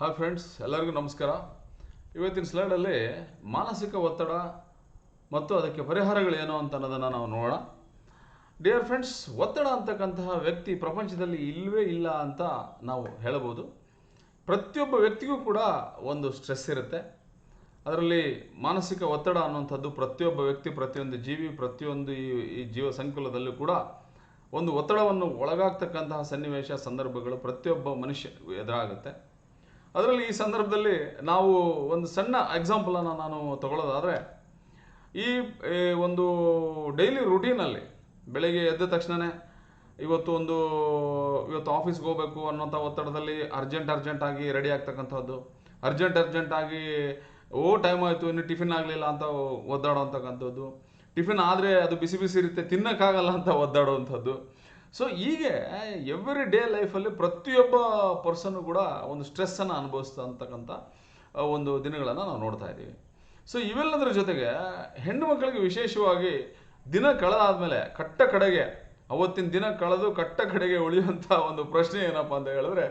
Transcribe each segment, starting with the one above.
Hi friends ಎಲ್ಲರಿಗೂ ನಮಸ್ಕಾರ. ಇವತ್ತಿನ ಸ್ಲೈಡಲ್ಲಿ ಮಾನಸಿಕ ಒತ್ತಡ ಮತ್ತು ಅದಕ್ಕೆ ಪರಿಹಾರಗಳೇನು ಅಂತ ಅನ್ನೋದನ್ನು ನಾವು ನೋಡೋಣ. ಡಿಯರ್ ಫ್ರೆಂಡ್ಸ್ ಒತ್ತಡ ಅಂತಕ್ಕಂತಹ ವ್ಯಕ್ತಿ ಪ್ರಪಂಚದಲ್ಲಿ ಇಲ್ಲವೇ ಇಲ್ಲ ಅಂತ ನಾವು ಹೇಳಬಹುದು. ಪ್ರತಿಯೊಬ್ಬ ವ್ಯಕ್ತಿಗೂ ಕೂಡ ಒಂದು ಸ್ಟ್ರೆಸ್ ಇರುತ್ತೆ. ಅದರಲ್ಲಿ ಮಾನಸಿಕ ಒತ್ತಡ ಅನ್ನುವಂಥದ್ದು ಪ್ರತಿಯೊಬ್ಬ ವ್ಯಕ್ತಿ, ಪ್ರತಿಯೊಂದು ಜೀವಿ, ಪ್ರತಿಯೊಂದು ಈ ಜೀವ ಸಂಕುಲದಲ್ಲೂ ಕೂಡ ಒಂದು ಒತ್ತಡವನ್ನು ಒಳಗಾಗ್ತಕ್ಕಂತಹ ಸನ್ನಿವೇಶ, ಸಂದರ್ಭಗಳು ಪ್ರತಿಯೊಬ್ಬ ಮನುಷ್ಯ ಎದುರಾಗುತ್ತೆ. ಅದರಲ್ಲಿ ಈ ಸಂದರ್ಭದಲ್ಲಿ ನಾವು ಒಂದು ಸಣ್ಣ ಎಕ್ಸಾಂಪಲನ್ನು ನಾನು ತಗೊಳ್ಳೋದಾದರೆ, ಈ ಒಂದು ಡೈಲಿ ರುಟೀನಲ್ಲಿ ಬೆಳಗ್ಗೆ ಎದ್ದ ತಕ್ಷಣವೇ ಇವತ್ತು ಒಂದು, ಇವತ್ತು ಆಫೀಸ್ಗೆ ಹೋಗಬೇಕು ಅನ್ನೋಂಥ ಒತ್ತಡದಲ್ಲಿ ಅರ್ಜೆಂಟ್ ಅರ್ಜೆಂಟಾಗಿ ರೆಡಿ ಆಗ್ತಕ್ಕಂಥದ್ದು ಅರ್ಜೆಂಟ್ ಅರ್ಜೆಂಟಾಗಿ ಓ ಟೈಮ್ ಆಯಿತು, ಇನ್ನು ಟಿಫಿನ್ ಆಗಲಿಲ್ಲ ಅಂತ ಒದ್ದಾಡೋವಂಥಕ್ಕಂಥದ್ದು ಟಿಫಿನ್ ಆದರೆ ಅದು ಬಿಸಿ ಬಿಸಿ ಇರುತ್ತೆ, ತಿನ್ನೋಕ್ಕಾಗಲ್ಲ ಅಂತ ಒದ್ದಾಡುವಂಥದ್ದು ಸೊ ಹೀಗೆ ಎವ್ರಿ ಡೇ ಲೈಫಲ್ಲಿ ಪ್ರತಿಯೊಬ್ಬ ಪರ್ಸನ್ನು ಕೂಡ ಒಂದು ಸ್ಟ್ರೆಸ್ಸನ್ನು ಅನುಭವಿಸ್ತಕ್ಕಂಥ ಒಂದು ದಿನಗಳನ್ನು ನಾವು ನೋಡ್ತಾ ಇದ್ದೀವಿ. ಸೊ ಇವೆಲ್ಲದರ ಜೊತೆಗೆ ಹೆಣ್ಣು ಮಕ್ಕಳಿಗೆ ವಿಶೇಷವಾಗಿ ದಿನ ಕಳೆದಾದ್ಮೇಲೆ ಕಟ್ಟ ಕಡೆಗೆ, ಅವತ್ತಿನ ದಿನ ಕಳೆದು ಕಟ್ಟ ಕಡೆಗೆ ಉಳಿಯುವಂಥ ಒಂದು ಪ್ರಶ್ನೆ ಏನಪ್ಪ ಅಂತ ಹೇಳಿದ್ರೆ,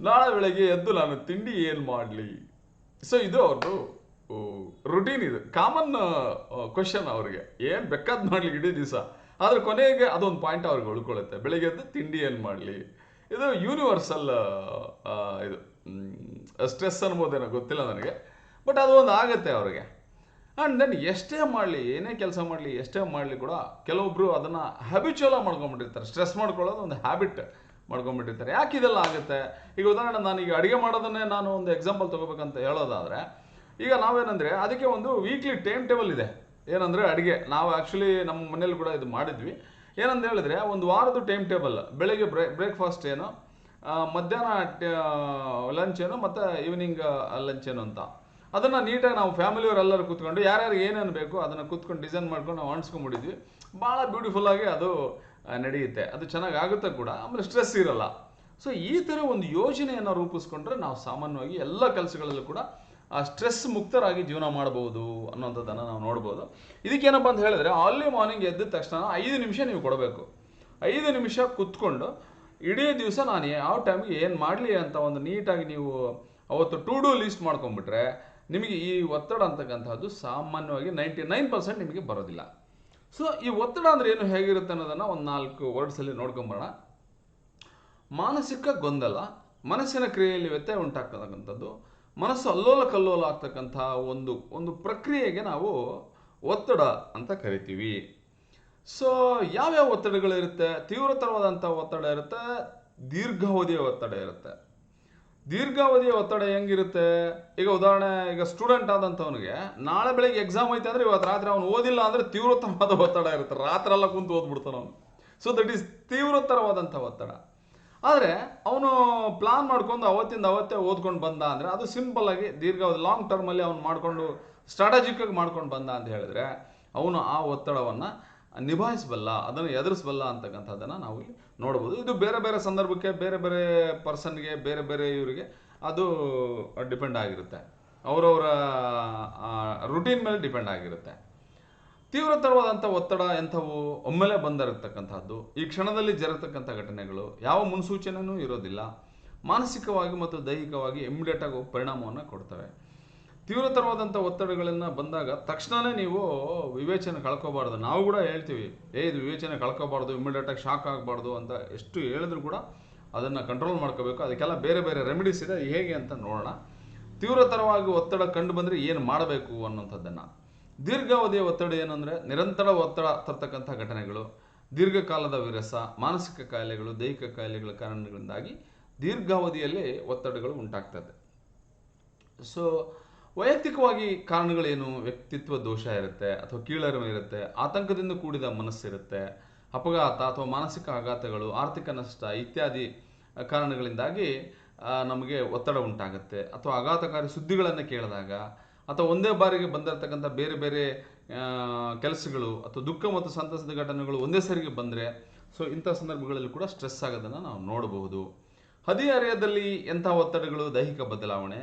ನಾಳೆ ಬೆಳಗ್ಗೆ ಎದ್ದು ನಾನು ತಿಂಡಿ ಏನು ಮಾಡಲಿ? ಸೊ ಇದು ಅವ್ರದ್ದು ರುಟೀನ್ ಇದು. ಕಾಮನ್ ಕ್ವಶನ್ ಅವ್ರಿಗೆ. ಏನು ಬೇಕಾದ್ ಮಾಡಲಿ ಇಡೀ ದಿವಸ? ಆದ್ರೆ ಕೊನೆಗೆ ಅದೊಂದು ಪಾಯಿಂಟ್ ಅವ್ರಿಗೆ ಉಳ್ಕೊಳ್ಳುತ್ತೆ. ಬೆಳಿಗ್ಗೆ ಎದ್ದು ತಿಂಡಿ ಏನು ಮಾಡಲಿ? ಇದು ಯೂನಿವರ್ಸಲ್ ಇದು ಸ್ಟ್ರೆಸ್ ಅನ್ಬೋದೇನೋ ಗೊತ್ತಿಲ್ಲ ನನಗೆ. ಬಟ್ ಅದು ಒಂದು ಆಗುತ್ತೆ ಅವ್ರಿಗೆ. ಆ್ಯಂಡ್ ದೆನ್ ಎಷ್ಟೇ ಮಾಡಲಿ, ಏನೇ ಕೆಲಸ ಮಾಡಲಿ, ಎಷ್ಟೇ ಮಾಡಲಿ ಕೂಡ ಕೆಲವೊಬ್ಬರು ಅದನ್ನು ಹ್ಯಾಬಿಚುವಲ್ ಮಾಡ್ಕೊಂಡ್ಬಿಟ್ಟಿರ್ತಾರೆ. ಸ್ಟ್ರೆಸ್ ಮಾಡ್ಕೊಳ್ಳೋದು ಒಂದು ಹ್ಯಾಬಿಟ್ ಮಾಡ್ಕೊಂಡ್ಬಿಟ್ಟಿರ್ತಾರೆ. ಯಾಕೆ ಇದೆಲ್ಲ ಆಗುತ್ತೆ? ಈಗ ಉದಾಹರಣೆ ನಾನು ಈಗ ಅಡುಗೆ ಮಾಡೋದನ್ನೇ ನಾನು ಒಂದು ಎಕ್ಸಾಂಪಲ್ ತೊಗೋಬೇಕಂತ ಹೇಳೋದಾದರೆ, ಈಗ ನಾವೇನಂದರೆ, ಅದಕ್ಕೆ ಒಂದು ವೀಕ್ಲಿ ಟೈಮ್ ಟೇಬಲ್ ಇದೆ. ಏನಂದರೆ ಅಡುಗೆ. ನಾವು ಆ್ಯಕ್ಚುಲಿ ನಮ್ಮ ಮನೇಲಿ ಕೂಡ ಇದು ಮಾಡಿದ್ವಿ. ಏನಂತ ಹೇಳಿದ್ರೆ, ಒಂದು ವಾರದ ಟೈಮ್ ಟೇಬಲ್ ಬೆಳಗ್ಗೆ ಬ್ರೇ ಬ್ರೇಕ್ಫಾಸ್ಟ್ ಏನು ಮಧ್ಯಾಹ್ನ ಲಂಚ್ ಏನು, ಮತ್ತು ಈವ್ನಿಂಗ್ ಲಂಚ್ ಏನು ಅಂತ. ಅದನ್ನು ನೀಟಾಗಿ ನಾವು ಫ್ಯಾಮಿಲಿಯವರೆಲ್ಲರೂ ಕೂತ್ಕೊಂಡು ಯಾರ್ಯಾರು ಏನೇನು ಬೇಕು ಅದನ್ನು ಕೂತ್ಕೊಂಡು ಡಿಸೈನ್ ಮಾಡ್ಕೊಂಡು ನಾವು ಅಂಟಿಸ್ಕೊಂಡ್ಬಿಟ್ಟಿದ್ವಿ ಭಾಳ ಬ್ಯೂಟಿಫುಲ್ಲಾಗಿ ಅದು ನಡೆಯುತ್ತೆ. ಅದು ಚೆನ್ನಾಗಿ ಆಗುತ್ತೆ ಕೂಡ, ಆಮೇಲೆ ಸ್ಟ್ರೆಸ್ ಇರಲ್ಲ. ಸೊ ಈ ಥರ ಒಂದು ಯೋಜನೆಯನ್ನು ರೂಪಿಸ್ಕೊಂಡ್ರೆ ನಾವು ಸಾಮಾನ್ಯವಾಗಿ ಎಲ್ಲ ಕೆಲಸಗಳಲ್ಲೂ ಕೂಡ ಆ ಸ್ಟ್ರೆಸ್ ಮುಕ್ತರಾಗಿ ಜೀವನ ಮಾಡಬಹುದು ಅನ್ನೋಂಥದ್ದನ್ನು ನಾವು ನೋಡ್ಬೋದು. ಇದಕ್ಕೇನಪ್ಪ ಅಂತ ಹೇಳಿದ್ರೆ ಆರ್ಲಿ ಮಾರ್ನಿಂಗ್ ಎದ್ದ ತಕ್ಷಣ ಐದು ನಿಮಿಷ ನೀವು ಕೊಡಬೇಕು. ಐದು ನಿಮಿಷ ಕುತ್ಕೊಂಡು, ಇಡೀ ದಿವಸ ನಾನು ಯಾವ ಟೈಮ್ಗೆ ಏನು ಮಾಡಲಿ ಅಂತ ಒಂದು ನೀಟಾಗಿ ನೀವು ಅವತ್ತು ಟು ಡೂ ಲಿಸ್ಟ್ ಮಾಡ್ಕೊಂಡ್ಬಿಟ್ರೆ, ನಿಮಗೆ ಈ ಒತ್ತಡ ಅಂತಕ್ಕಂಥದ್ದು ಸಾಮಾನ್ಯವಾಗಿ ನೈಂಟಿ ನೈನ್ ಪರ್ಸೆಂಟ್ ನಿಮಗೆ ಬರೋದಿಲ್ಲ. ಸೊ ಈ ಒತ್ತಡ ಅಂದರೆ ಏನು, ಹೇಗಿರುತ್ತೆ ಅನ್ನೋದನ್ನು ಒಂದು ನಾಲ್ಕು ವರ್ಡ್ಸಲ್ಲಿ ನೋಡ್ಕೊಂಬರೋಣ. ಮಾನಸಿಕ ಗೊಂದಲ, ಮನಸ್ಸಿನ ಕ್ರಿಯೆಯಲ್ಲಿ ವ್ಯತ್ಯಯ ಉಂಟಾಗ್ತಕ್ಕಂಥದ್ದು ಮನಸ್ಸು ಅಲ್ಲೋಲ ಕಲ್ಲೋಲ ಆಗ್ತಕ್ಕಂಥ ಒಂದು ಒಂದು ಪ್ರಕ್ರಿಯೆಗೆ ನಾವು ಒತ್ತಡ ಅಂತ ಕರಿತೀವಿ. ಸೊ ಯಾವ್ಯಾವ ಒತ್ತಡಗಳಿರುತ್ತೆ ತೀವ್ರತರವಾದಂಥ ಒತ್ತಡ ಇರುತ್ತೆ, ದೀರ್ಘಾವಧಿಯ ಒತ್ತಡ ಇರುತ್ತೆ. ದೀರ್ಘಾವಧಿಯ ಒತ್ತಡ ಹೆಂಗಿರುತ್ತೆ? ಈಗ ಉದಾಹರಣೆ, ಈಗ ಸ್ಟೂಡೆಂಟ್ ಆದಂಥವನಿಗೆ ನಾಳೆ ಬೆಳಿಗ್ಗೆ ಎಕ್ಸಾಮ್ ಐತೆ ಅಂದ್ರೆ ಇವತ್ತು ರಾತ್ರಿ ಅವನು ಓದಿಲ್ಲ ಅಂದ್ರೆ ತೀವ್ರತರವಾದ ಒತ್ತಡ ಇರುತ್ತೆ. ರಾತ್ರಿ ಎಲ್ಲ ಕುಂತು ಓದ್ಬಿಡ್ತಾನೆ ಅವನು. ಸೊ ದಟ್ ಈಸ್ ತೀವ್ರತರವಾದಂಥ ಒತ್ತಡ. ಆದರೆ ಅವನು ಪ್ಲಾನ್ ಮಾಡ್ಕೊಂಡು ಅವತ್ತಿಂದ ಅವತ್ತೇ ಓದ್ಕೊಂಡು ಬಂದ ಅಂದರೆ ಅದು ಸಿಂಪಲ್ ಆಗಿ ದೀರ್ಘಾವಧಿ ಲಾಂಗ್ ಟರ್ಮಲ್ಲಿ ಅವನು ಮಾಡಿಕೊಂಡು ಸ್ಟ್ರಾಟಜಿಕ್ಕಾಗಿ ಮಾಡ್ಕೊಂಡು ಬಂದ ಅಂತ ಹೇಳಿದ್ರೆ ಅವನು ಆ ಒತ್ತಡವನ್ನು ನಿಭಾಯಿಸಬಲ್ಲ, ಅದನ್ನು ಎದುರಿಸಬಲ್ಲ ಅಂತಕ್ಕಂಥದ್ದನ್ನು ನಾವು ಇಲ್ಲಿ ನೋಡ್ಬೋದು. ಇದು ಬೇರೆ ಬೇರೆ ಸಂದರ್ಭಕ್ಕೆ, ಬೇರೆ ಬೇರೆ ಪರ್ಸನ್ಗೆ ಬೇರೆ ಬೇರೆ ಇವರಿಗೆ ಅದು ಡಿಪೆಂಡ್ ಆಗಿರುತ್ತೆ. ಅವರವರ ರುಟೀನ್ ಮೇಲೆ ಡಿಪೆಂಡ್ ಆಗಿರುತ್ತೆ. ತೀವ್ರತರವಾದಂಥ ಒತ್ತಡ ಎಂಥವು ಒಮ್ಮೆಲೆ ಬಂದಿರತಕ್ಕಂಥದ್ದು ಈ ಕ್ಷಣದಲ್ಲಿ ಜರತಕ್ಕಂಥ ಘಟನೆಗಳು. ಯಾವ ಮುನ್ಸೂಚನೆಯೂ ಇರೋದಿಲ್ಲ. ಮಾನಸಿಕವಾಗಿ ಮತ್ತು ದೈಹಿಕವಾಗಿ ಇಮಿಡಿಯೇಟ್ ಆಗಿ ಪರಿಣಾಮವನ್ನು ಕೊಡ್ತವೆ. ತೀವ್ರತರವಾದಂಥ ಒತ್ತಡಗಳನ್ನು ಬಂದಾಗ ತಕ್ಷಣವೇ ನೀವು ವಿವೇಚನೆ ಕಳ್ಕೋಬಾರ್ದು. ನಾವು ಕೂಡ ಹೇಳ್ತೀವಿ, ಏ, ಇದು ವಿವೇಚನೆ ಕಳ್ಕೊಬಾರ್ದು ಇಮಿಡಿಯೇಟಾಗಿ ಶಾಕ್ ಆಗಬಾರ್ದು ಅಂತ ಎಷ್ಟು ಹೇಳಿದ್ರು ಕೂಡ ಅದನ್ನು ಕಂಟ್ರೋಲ್ ಮಾಡ್ಕೋಬೇಕು. ಅದಕ್ಕೆಲ್ಲ ಬೇರೆ ಬೇರೆ ರೆಮಿಡೀಸ್ ಇದೆ. ಹೇಗೆ ಅಂತ ನೋಡೋಣ. ತೀವ್ರತರವಾಗಿ ಒತ್ತಡ ಕಂಡು ಬಂದರೆ ಏನು ಮಾಡಬೇಕು ಅನ್ನೋಂಥದ್ದನ್ನು ದೀರ್ಘಾವಧಿಯ ಒತ್ತಡ ಏನಂದರೆ ನಿರಂತರ ಒತ್ತಡ ತರ್ತಕ್ಕಂಥ ಘಟನೆಗಳು, ದೀರ್ಘಕಾಲದ ವಿರಸ, ಮಾನಸಿಕ ಕಾಯಿಲೆಗಳು, ದೈಹಿಕ ಕಾಯಿಲೆಗಳ ಕಾರಣಗಳಿಂದಾಗಿ ದೀರ್ಘಾವಧಿಯಲ್ಲಿ ಒತ್ತಡಗಳು ಉಂಟಾಗ್ತದೆ. ಸೊ ವೈಯಕ್ತಿಕವಾಗಿ ಕಾರಣಗಳೇನು? ವ್ಯಕ್ತಿತ್ವ ದೋಷ ಇರುತ್ತೆ ಅಥವಾ ಕೀಳರಿಮೆ ಇರುತ್ತೆ, ಆತಂಕದಿಂದ ಕೂಡಿದ ಮನಸ್ಸಿರುತ್ತೆ ಅಪಘಾತ ಅಥವಾ ಮಾನಸಿಕ ಆಘಾತಗಳು, ಆರ್ಥಿಕ ನಷ್ಟ ಇತ್ಯಾದಿ ಕಾರಣಗಳಿಂದಾಗಿ ನಮಗೆ ಒತ್ತಡ ಉಂಟಾಗುತ್ತೆ. ಅಥವಾ ಆಘಾತಕಾರಿ ಸುದ್ದಿಗಳನ್ನು ಕೇಳಿದಾಗ ಅಥವಾ ಒಂದೇ ಬಾರಿಗೆ ಬಂದಿರತಕ್ಕಂಥ ಬೇರೆ ಬೇರೆ ಕೆಲಸಗಳು ಅಥವಾ ದುಃಖ ಮತ್ತು ಸಂತಸದ ಘಟನೆಗಳು ಒಂದೇ ಸರಿಗೆ ಬಂದರೆ ಸೊ ಇಂಥ ಸಂದರ್ಭಗಳಲ್ಲಿ ಕೂಡ ಸ್ಟ್ರೆಸ್ ಆಗೋದನ್ನು ನಾವು ನೋಡಬಹುದು. ಹದಿಹರೆಯದಲ್ಲಿ ಎಂಥ ಒತ್ತಡಗಳು? ದೈಹಿಕ ಬದಲಾವಣೆ,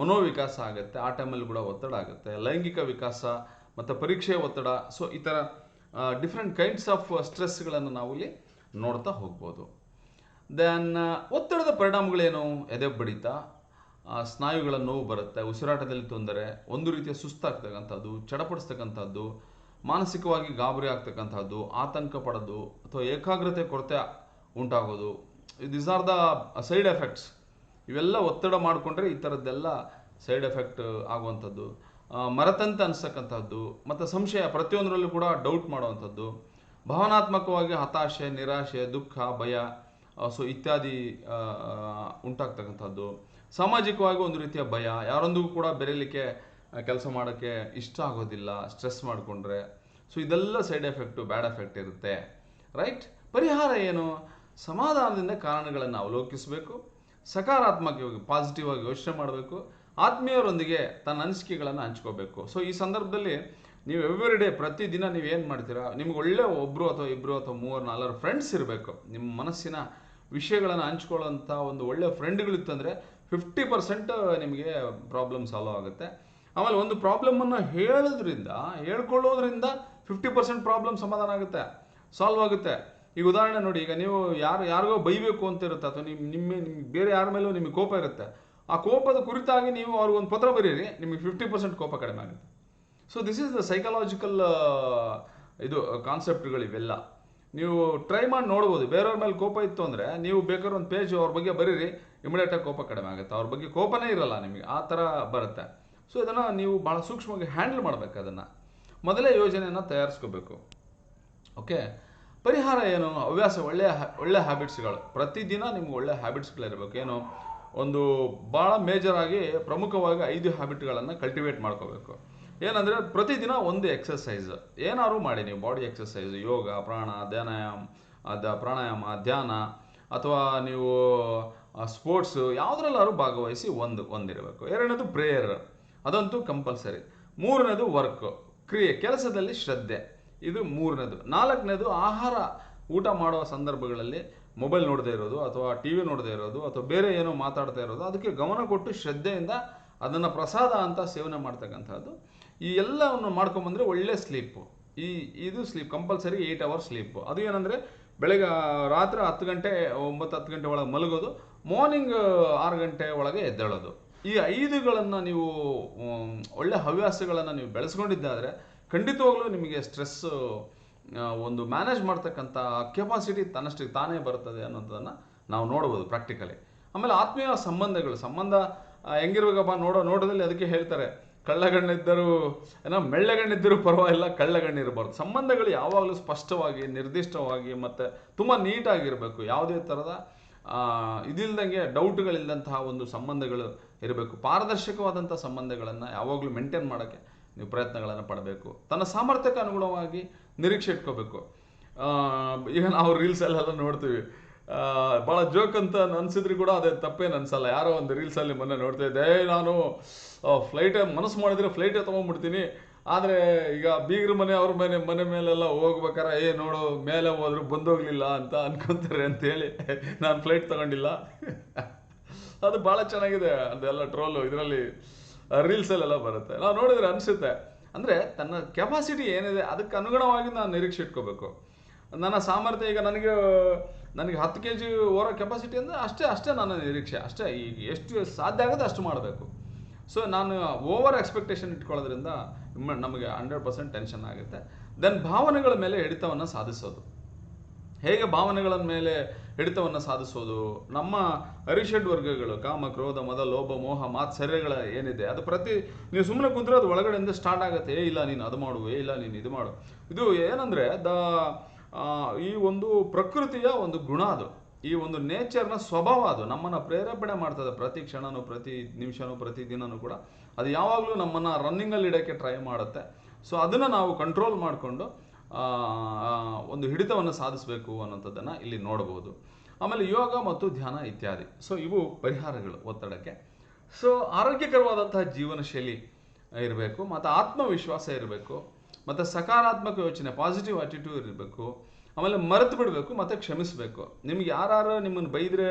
ಮನೋವಿಕಾಸ ಆಗುತ್ತೆ, ಆ ಟೈಮಲ್ಲಿ ಕೂಡ ಒತ್ತಡ ಆಗುತ್ತೆ. ಲೈಂಗಿಕ ವಿಕಾಸ ಮತ್ತು ಪರೀಕ್ಷೆಯ ಒತ್ತಡ ಸೊ ಈ ಥರ ಡಿಫ್ರೆಂಟ್ ಕೈಂಡ್ಸ್ ಆಫ್ ಸ್ಟ್ರೆಸ್ಗಳನ್ನು ನಾವು ಇಲ್ಲಿ ನೋಡ್ತಾ ಹೋಗ್ಬೋದು. ದೆನ್ ಒತ್ತಡದ ಪರಿಣಾಮಗಳೇನು? ಎದೆ ಬಡಿತ ಸ್ನಾಯುಗಳ ನೋವು ಬರುತ್ತೆ, ಉಸಿರಾಟದಲ್ಲಿ ತೊಂದರೆ, ಒಂದು ರೀತಿಯ ಸುಸ್ತಾಗ್ತಕ್ಕಂಥದ್ದು, ಚಡಪಡಿಸ್ತಕ್ಕಂಥದ್ದು, ಮಾನಸಿಕವಾಗಿ ಗಾಬರಿ ಆಗ್ತಕ್ಕಂಥದ್ದು, ಆತಂಕ ಪಡೋದು ಅಥವಾ ಏಕಾಗ್ರತೆ ಕೊರತೆ ಉಂಟಾಗೋದು. This are the side effects ಇವೆಲ್ಲ ಒತ್ತಡ ಮಾಡಿಕೊಂಡ್ರೆ ಈ ಥರದ್ದೆಲ್ಲ ಸೈಡ್ ಎಫೆಕ್ಟ್ ಆಗುವಂಥದ್ದು. ಮರತಂತೆ ಅನಿಸ್ತಕ್ಕಂಥದ್ದು ಮತ್ತು ಸಂಶಯ, ಪ್ರತಿಯೊಂದರಲ್ಲೂ ಕೂಡ ಡೌಟ್ ಮಾಡುವಂಥದ್ದು. ಭಾವನಾತ್ಮಕವಾಗಿ ಹತಾಶೆ, ನಿರಾಶೆ, ದುಃಖ, ಭಯ ಸೊ ಇತ್ಯಾದಿ ಉಂಟಾಗ್ತಕ್ಕಂಥದ್ದು. ಸಾಮಾಜಿಕವಾಗಿ ಒಂದು ರೀತಿಯ ಭಯ, ಯಾರೊಂದಿಗೂ ಕೂಡ ಬೆರೀಲಿಕ್ಕೆ ಕೆಲಸ ಮಾಡೋಕ್ಕೆ ಇಷ್ಟ ಆಗೋದಿಲ್ಲ ಸ್ಟ್ರೆಸ್ ಮಾಡಿಕೊಂಡ್ರೆ. ಸೊ ಇದೆಲ್ಲ ಸೈಡ್ ಎಫೆಕ್ಟು ಬ್ಯಾಡ್ ಎಫೆಕ್ಟ್ ಇರುತ್ತೆ. ರೈಟ್ ಪರಿಹಾರ ಏನು? ಸಮಾಧಾನದಿಂದ ಕಾರಣಗಳನ್ನು ಅವಲೋಕಿಸಬೇಕು. ಸಕಾರಾತ್ಮಕವಾಗಿ ಪಾಸಿಟಿವ್ ಆಗಿ ಯೋಚನೆ ಮಾಡಬೇಕು. ಆತ್ಮೀಯರೊಂದಿಗೆ ತನ್ನ ಅನಿಸಿಕೆಗಳನ್ನು ಹಂಚ್ಕೋಬೇಕು. ಸೊ ಈ ಸಂದರ್ಭದಲ್ಲಿ ನೀವು ಎವ್ರಿ ಡೇ ಪ್ರತಿದಿನ ನೀವು ಏನು ಮಾಡ್ತೀರಾ? ನಿಮ್ಗೆ ಒಳ್ಳೆ ಒಬ್ಬರು ಅಥವಾ ಇಬ್ಬರು ಅಥವಾ ಮೂವರು, ನಾಲ್ವರು ಫ್ರೆಂಡ್ಸ್ ಇರಬೇಕು. ನಿಮ್ಮ ಮನಸ್ಸಿನ ವಿಷಯಗಳನ್ನು ಹಂಚ್ಕೊಳ್ಳೋಂಥ ಒಂದು ಒಳ್ಳೆ ಫ್ರೆಂಡ್ಗಳಿತ್ತಂದರೆ ಫಿಫ್ಟಿ ಪರ್ಸೆಂಟ್ ನಿಮಗೆ ಪ್ರಾಬ್ಲಮ್ ಸಾಲ್ವ್ ಆಗುತ್ತೆ. ಆಮೇಲೆ ಒಂದು ಪ್ರಾಬ್ಲಮನ್ನು ಹೇಳೋದ್ರಿಂದ, ಹೇಳ್ಕೊಳ್ಳೋದ್ರಿಂದ ಫಿಫ್ಟಿ ಪರ್ಸೆಂಟ್ ಪ್ರಾಬ್ಲಮ್ ಸಮಾಧಾನ ಆಗುತ್ತೆ ಸಾಲ್ವ್ ಆಗುತ್ತೆ. ಈಗ ಉದಾಹರಣೆ ನೋಡಿ, ಈಗ ನೀವು ಯಾರು, ಯಾರಿಗೋ ಬೈಬೇಕು ಅಂತ ಇರುತ್ತೆ, ಅಥವಾ ನಿಮ್ಮ ನಿಮ್ಮ, ಬೇರೆ ಯಾರ ಮೇಲೂ ನಿಮಗೆ ಕೋಪ ಇರುತ್ತೆ, ಆ ಕೋಪದ ಕುರಿತಾಗಿ ನೀವು ಅವ್ರಿಗೊಂದು ಪತ್ರ ಬರೀರಿ, ನಿಮಗೆ ಫಿಫ್ಟಿ ಪರ್ಸೆಂಟ್ ಕೋಪ ಕಡಿಮೆ ಆಗುತ್ತೆ. So this is the psychological ಇದು ಕಾನ್ಸೆಪ್ಟ್ಗಳು ಇವೆಲ್ಲ ನೀವು ಟ್ರೈ ಮಾಡಿ ನೋಡ್ಬೋದು. ಬೇರೆಯವ್ರ ಮೇಲೆ ಕೋಪ ಇತ್ತು ಅಂದರೆ ನೀವು ಬೇಕಾದ್ರೆ ಒಂದು ಪೇಜ್ ಅವ್ರ ಬಗ್ಗೆ ಬರೀರಿ ಇಮಿಡಿಯೇಟಾಗಿ ಕೋಪ ಕಡಿಮೆ ಆಗುತ್ತೆ. ಅವ್ರ ಬಗ್ಗೆ ಕೋಪನೇ ಇರಲ್ಲ ನಿಮಗೆ. ಆ ಥರ ಬರುತ್ತೆ. ಸೊ ಇದನ್ನು ನೀವು ಭಾಳ ಸೂಕ್ಷ್ಮವಾಗಿ ಹ್ಯಾಂಡಲ್ ಮಾಡಬೇಕು ಅದನ್ನು. ಮೊದಲೇ ಯೋಜನೆಯನ್ನು ತಯಾರಿಸ್ಕೋಬೇಕು. ಓಕೆ ಪರಿಹಾರ ಏನು? ಹವ್ಯಾಸ ಒಳ್ಳೆಯ ಒಳ್ಳೆಯ ಒಳ್ಳೆ ಹ್ಯಾಬಿಟ್ಸ್ಗಳು ಪ್ರತಿದಿನ ನಿಮ್ಗೆ ಒಳ್ಳೆ ಹ್ಯಾಬಿಟ್ಸ್ಗಳಿರಬೇಕು ಏನು? ಒಂದು ಭಾಳ ಮೇಜರಾಗಿ ಪ್ರಮುಖವಾಗಿ ಐದು ಹ್ಯಾಬಿಟ್ಗಳನ್ನು ಕಲ್ಟಿವೇಟ್ ಮಾಡ್ಕೋಬೇಕು. ಏನಂದರೆ ಪ್ರತಿದಿನ ಒಂದು ಎಕ್ಸಸೈಸ್ ಏನಾದ್ರು ಮಾಡಿ ನೀವು ಬಾಡಿ ಎಕ್ಸಸೈಸ್ ಯೋಗ, ಪ್ರಾಣ, ಧ್ಯಾನಾಯಾಮ, ಅದ ಪ್ರಾಣಾಯಾಮ, ಧ್ಯಾನ, ಅಥವಾ ನೀವು ಸ್ಪೋರ್ಟ್ಸು ಯಾವುದ್ರಲ್ಲಾದ್ರೂ ಭಾಗವಹಿಸಿ ಒಂದು, ಒಂದಿರಬೇಕು. ಎರಡನೇದು ಪ್ರೇಯರ್ ಅದಂತೂ ಕಂಪಲ್ಸರಿ ಮೂರನೇದು ವರ್ಕ್ ಕ್ರಿಯೆ, ಕೆಲಸದಲ್ಲಿ ಶ್ರದ್ಧೆ. ಇದು ಮೂರನೇದು. ನಾಲ್ಕನೇದು ಆಹಾರ, ಊಟ ಮಾಡುವ ಸಂದರ್ಭಗಳಲ್ಲಿ ಮೊಬೈಲ್ ನೋಡದೇ ಇರೋದು, ಅಥವಾ ಟಿ ವಿ ನೋಡದೇ ಇರೋದು, ಅಥವಾ ಬೇರೆ ಏನೋ ಮಾತಾಡ್ತಾ ಇರೋದು, ಅದಕ್ಕೆ ಗಮನ ಕೊಟ್ಟು ಶ್ರದ್ಧೆಯಿಂದ ಅದನ್ನು ಪ್ರಸಾದ ಅಂತ ಸೇವನೆ ಮಾಡ್ತಕ್ಕಂಥದ್ದು ಈ ಎಲ್ಲವನ್ನು ಮಾಡ್ಕೊಂಬಂದ್ರೆ ಒಳ್ಳೆ ಸ್ಲೀಪು ಈ, ಇದು sleep compulsory eight hours sleep ಅದು ಏನಂದರೆ ಬೆಳಗ್ಗೆ ರಾತ್ರಿ ಹತ್ತು ಗಂಟೆ, ಒಂಬತ್ತು ಹತ್ತು ಗಂಟೆ ಒಳಗೆ ಮಲಗೋದು ಮಾರ್ನಿಂಗ್ ಆರು ಗಂಟೆ ಒಳಗೆ ಎದ್ದೇಳೋದು. ಈ ಐದುಗಳನ್ನು ನೀವು ಒಳ್ಳೆ ಹವ್ಯಾಸಗಳನ್ನು ನೀವು ಬೆಳೆಸ್ಕೊಂಡಿದ್ದಾದರೆ ಖಂಡಿತವಾಗ್ಲೂ ನಿಮಗೆ ಸ್ಟ್ರೆಸ್ಸು ಒಂದು ಮ್ಯಾನೇಜ್ ಮಾಡ್ತಕ್ಕಂಥ ಕೆಪಾಸಿಟಿ ತನ್ನಷ್ಟಿಗೆ ತಾನೇ ಬರ್ತದೆ ಅನ್ನೋದನ್ನು ನಾವು ನೋಡ್ಬೋದು ಪ್ರಾಕ್ಟಿಕಲಿ ಆಮೇಲೆ ಆತ್ಮೀಯ ಸಂಬಂಧಗಳು, ಸಂಬಂಧ ಹೆಂಗಿರ್ಬೇಕಪ್ಪ ನೋಡೋ ನೋಟದಲ್ಲಿ ಅದಕ್ಕೆ ಹೇಳ್ತಾರೆ ಕಳ್ಳಗಣ್ಣಿದ್ದರೂ ಏನೋ ಮೆಳ್ಳಗಣ್ಣಿದ್ದರೂ ಪರವಾಗಿಲ್ಲ ಕಳ್ಳಗಣ್ಣಿರಬಾರ್ದು ಸಂಬಂಧಗಳು ಯಾವಾಗಲೂ ಸ್ಪಷ್ಟವಾಗಿ ನಿರ್ದಿಷ್ಟವಾಗಿ ಮತ್ತು ತುಂಬ ನೀಟಾಗಿರಬೇಕು. ಯಾವುದೇ ಥರದ ಇದಿಲ್ದಂಗೆ ಡೌಟ್ಗಳಿಲ್ಲದಂತಹ ಒಂದು ಸಂಬಂಧಗಳು ಇರಬೇಕು. ಪಾರದರ್ಶಕವಾದಂಥ ಸಂಬಂಧಗಳನ್ನು ಯಾವಾಗಲೂ ಮೇಂಟೈನ್ ಮಾಡೋಕ್ಕೆ ನೀವು ಪ್ರಯತ್ನಗಳನ್ನು ಪಡಬೇಕು. ತನ್ನ ಸಾಮರ್ಥ್ಯಕ್ಕೆ ಅನುಗುಣವಾಗಿ ನಿರೀಕ್ಷೆ ಇಟ್ಕೋಬೇಕು. ಈಗ ನಾವು ರೀಲ್ಸಲ್ಲೆಲ್ಲ ನೋಡ್ತೀವಿ. ಭಾಳ ಜೋಕ್ ಅಂತ ಅನ್ಸಿದ್ರು ಕೂಡ ಅದೇ ತಪ್ಪೇನು ಅನ್ಸಲ್ಲ. ಯಾರೋ ಒಂದು ರೀಲ್ಸಲ್ಲಿ ಮೊನ್ನೆ ನೋಡ್ತಾ ಇದ್ದೆ "ಏ, ನಾನು ಫ್ಲೈಟ್ ಮನಸ್ಸು ಮಾಡಿದ್ರೆ ಫ್ಲೈಟೇ ತೊಗೊಂಡ್ಬಿಡ್ತೀನಿ. ಆದರೆ ಈಗ ಬೀಗ್ರ ಮನೆ, ಅವ್ರ ಮನೆ ಮನೆ ಮೇಲೆಲ್ಲ ಹೋಗ್ಬೇಕಾರೆ ಏ, ನೋಡು, ಮೇಲೆ ಹೋದ್ರು ಬಂದೋಗ್ಲಿಲ್ಲ ಅಂತ ಅನ್ಕೊಂತಾರೆ ಅಂತೇಳಿ ನಾನು ಫ್ಲೈಟ್ ತಗೊಂಡಿಲ್ಲ. ಅದು ಭಾಳ ಚೆನ್ನಾಗಿದೆ, ಅದೆಲ್ಲ ಟ್ರೋಲು ಇದರಲ್ಲಿ ರೀಲ್ಸಲ್ಲೆಲ್ಲ ಬರುತ್ತೆ. ನಾವು ನೋಡಿದ್ರೆ ಅನಿಸುತ್ತೆ. ಅಂದರೆ ತನ್ನ ಕೆಪಾಸಿಟಿ ಏನಿದೆ, ಅದಕ್ಕೆ ಅನುಗುಣವಾಗಿ ನಾನು ನಿರೀಕ್ಷೆ ಇಟ್ಕೋಬೇಕು ನನ್ನ ಸಾಮರ್ಥ್ಯ, ಈಗ ನನಗೆ ನನಗೆ ಹತ್ತು ಕೆ ಜಿ ಓರೋ ಕೆಪಾಸಿಟಿ ಅಂದರೆ ಅಷ್ಟೇ ಅಷ್ಟೇ ನನ್ನ ನಿರೀಕ್ಷೆ. ಅಷ್ಟೇ, ಈಗ ಎಷ್ಟು ಸಾಧ್ಯ ಆಗುತ್ತೆ ಅಷ್ಟು ಮಾಡಬೇಕು. ಸೊ ನಾನು ಓವರ್ ಎಕ್ಸ್ಪೆಕ್ಟೇಷನ್ ಇಟ್ಕೊಳ್ಳೋದ್ರಿಂದ ನಮಗೆ ಹಂಡ್ರೆಡ್ ಪರ್ಸೆಂಟ್ ಟೆನ್ಷನ್ ಆಗುತ್ತೆ. ದೆನ್ ಭಾವನೆಗಳ ಮೇಲೆ ಹಿಡಿತವನ್ನು ಸಾಧಿಸೋದು. ಹೇಗೆ ಭಾವನೆಗಳ ಮೇಲೆ ಹಿಡಿತವನ್ನು ಸಾಧಿಸೋದು? ನಮ್ಮ ಅರಿಷಡ್ ವರ್ಗಗಳು, ಕಾಮ, ಕ್ರೋಧ, ಮದ, ಲೋಭ, ಮೋಹ ಮಾತ್ಸರ್ಯಗಳ ಏನಿದೆ, ಅದು ಪ್ರತಿ ನೀವು ಸುಮ್ಮನೆ ಕುಂತ್ರೆ ಅದು ಒಳಗಡೆಯಿಂದ ಸ್ಟಾರ್ಟ್ ಆಗುತ್ತೆ. ಏ, ಇಲ್ಲ, ನೀನು ಅದು ಮಾಡು, ಏ, ಇಲ್ಲ, ನೀನು ಇದು ಮಾಡು. ಇದು ಏನಂದರೆ, ದ ಈ ಒಂದು ಪ್ರಕೃತಿಯ ಒಂದು ಗುಣ ಅದು. ಈ ಒಂದು ನೇಚರ್ನ ಸ್ವಭಾವ ಅದು. ನಮ್ಮನ್ನು ಪ್ರೇರೇಪಣೆ ಮಾಡ್ತದೆ ಪ್ರತಿ ಕ್ಷಣನೂ, ಪ್ರತಿ ನಿಮಿಷನೂ, ಪ್ರತಿ ದಿನನೂ ಕೂಡ. ಅದು ಯಾವಾಗಲೂ ನಮ್ಮನ್ನು ರನ್ನಿಂಗಲ್ಲಿ ಇಡೋಕ್ಕೆ ಟ್ರೈ ಮಾಡುತ್ತೆ. ಸೊ ಅದನ್ನು ನಾವು ಕಂಟ್ರೋಲ್ ಮಾಡಿಕೊಂಡು ಒಂದು ಹಿಡಿತವನ್ನು ಸಾಧಿಸಬೇಕು ಅನ್ನೋಂಥದ್ದನ್ನು ಇಲ್ಲಿ ನೋಡಬಹುದು. ಆಮೇಲೆ ಯೋಗ ಮತ್ತು ಧ್ಯಾನ ಇತ್ಯಾದಿ. ಸೊ ಇವು ಪರಿಹಾರಗಳು ಒತ್ತಡಕ್ಕೆ. ಸೊ ಆರೋಗ್ಯಕರವಾದಂತಹ ಜೀವನ ಶೈಲಿ ಇರಬೇಕು, ಮತ್ತು ಆತ್ಮವಿಶ್ವಾಸ ಇರಬೇಕು, ಮತ್ತು ಸಕಾರಾತ್ಮಕ ಯೋಚನೆ ಪಾಸಿಟಿವ್ ಆಟಿಟ್ಯೂಡ್ ಇರಬೇಕು ಆಮೇಲೆ ಮರೆತು ಬಿಡಬೇಕು, ಮತ್ತೆ ಕ್ಷಮಿಸಬೇಕು. ನಿಮ್ಗೆ ಯಾರು ನಿಮ್ಮನ್ನು ಬೈದರೆ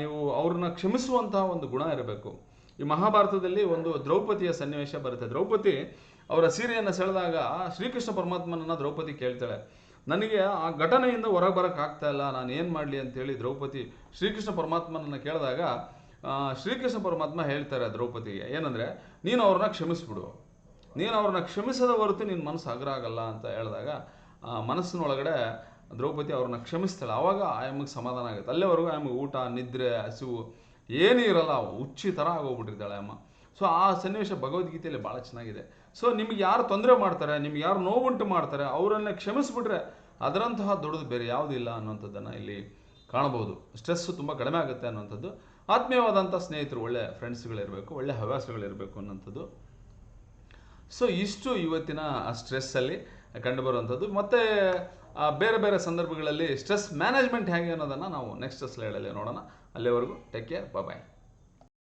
ನೀವು ಅವ್ರನ್ನ ಕ್ಷಮಿಸುವಂತಹ ಒಂದು ಗುಣ ಇರಬೇಕು. ಈ ಮಹಾಭಾರತದಲ್ಲಿ ಒಂದು ದ್ರೌಪದಿಯ ಸನ್ನಿವೇಶ ಬರುತ್ತೆ. ದ್ರೌಪದಿ ಅವರ ಸೀರೆಯನ್ನು ಸೆಳೆದಾಗ ಶ್ರೀಕೃಷ್ಣ ಪರಮಾತ್ಮನನ್ನ ದ್ರೌಪದಿ ಕೇಳ್ತಾಳೆ, ನನಗೆ ಆ ಘಟನೆಯಿಂದ ಹೊರಗೆ ಬರೋಕ್ಕಾಗ್ತಾ ಇಲ್ಲ. ನಾನು ಏನು ಮಾಡಲಿ? ಅಂತೇಳಿ ದ್ರೌಪದಿ ಶ್ರೀಕೃಷ್ಣ ಪರಮಾತ್ಮನನ್ನ ಕೇಳಿದಾಗ ಶ್ರೀಕೃಷ್ಣ ಪರಮಾತ್ಮ ಹೇಳ್ತಾರೆ ದ್ರೌಪದಿಗೆ, ಏನಂದರೆ, ನೀನು ಅವ್ರನ್ನ ಕ್ಷಮಿಸ್ಬಿಡು. ನೀನು ಅವ್ರನ್ನ ಕ್ಷಮಿಸದ ಹೊರತು ನಿನ್ನ ಮನಸ್ಸು ಅಗ್ರ ಆಗಲ್ಲ ಅಂತ ಹೇಳಿದಾಗ ಮನಸ್ಸಿನೊಳಗಡೆ ದ್ರೌಪದಿ ಅವ್ರನ್ನ ಕ್ಷಮಿಸ್ತಾಳೆ. ಆವಾಗ ಆಯಮ್ಮಗೆ ಸಮಾಧಾನ ಆಗುತ್ತೆ. ಅಲ್ಲಿವರೆಗೂ ಆಯಮ್ಗೆ ಊಟ, ನಿದ್ರೆ, ಹಸಿವು ಏನೂ ಇರಲ್ಲ, ಹುಚ್ಚಿ ಥರ ಆಗೋಗ್ಬಿಟ್ಟಿರ್ತಾಳೆ ಅಮ್ಮ. ಸೊ ಆ ಸನ್ನಿವೇಶ ಭಗವದ್ಗೀತೆಯಲ್ಲಿ ಭಾಳ ಚೆನ್ನಾಗಿದೆ. ಸೊ ನಿಮ್ಗೆ ಯಾರು ತೊಂದರೆ ಮಾಡ್ತಾರೆ, ನಿಮ್ಗೆ ಯಾರು ನೋವುಂಟು ಮಾಡ್ತಾರೆ, ಅವರನ್ನು ಕ್ಷಮಿಸ್ಬಿಟ್ರೆ ಅದರಂತಹ ದೊಡ್ಡದು ಬೇರೆ ಯಾವುದೂ ಇಲ್ಲ ಅನ್ನೋಂಥದ್ದನ್ನು ಇಲ್ಲಿ ಕಾಣಬಹುದು. ಸ್ಟ್ರೆಸ್ಸು ತುಂಬ ಕಡಿಮೆ ಆಗುತ್ತೆ ಅನ್ನೋಂಥದ್ದು ಆತ್ಮೀಯವಾದಂಥ ಸ್ನೇಹಿತರು, ಒಳ್ಳೆ ಫ್ರೆಂಡ್ಸ್ಗಳಿರಬೇಕು ಒಳ್ಳೆ ಹವ್ಯಾಸಗಳಿರಬೇಕು ಅನ್ನೋಂಥದ್ದು ಸೊ ಇಷ್ಟು ಇವತ್ತಿನ ಸ್ಟ್ರೆಸ್ಸಲ್ಲಿ ಕಂಡುಬರುವಂಥದ್ದು. ಮತ್ತು ಬೇರೆ ಬೇರೆ ಸಂದರ್ಭಗಳಲ್ಲಿ ಸ್ಟ್ರೆಸ್ ಮ್ಯಾನೇಜ್ಮೆಂಟ್ ಹೇಗೆ ಅನ್ನೋದನ್ನು ನಾವು ನೆಕ್ಸ್ಟ್ ಸ್ಲೈಡಲ್ಲಿ ನೋಡೋಣ. ಅಲ್ಲಿವರೆಗೂ ಟೇಕ್ ಕೇರ್ ಬಾಯ್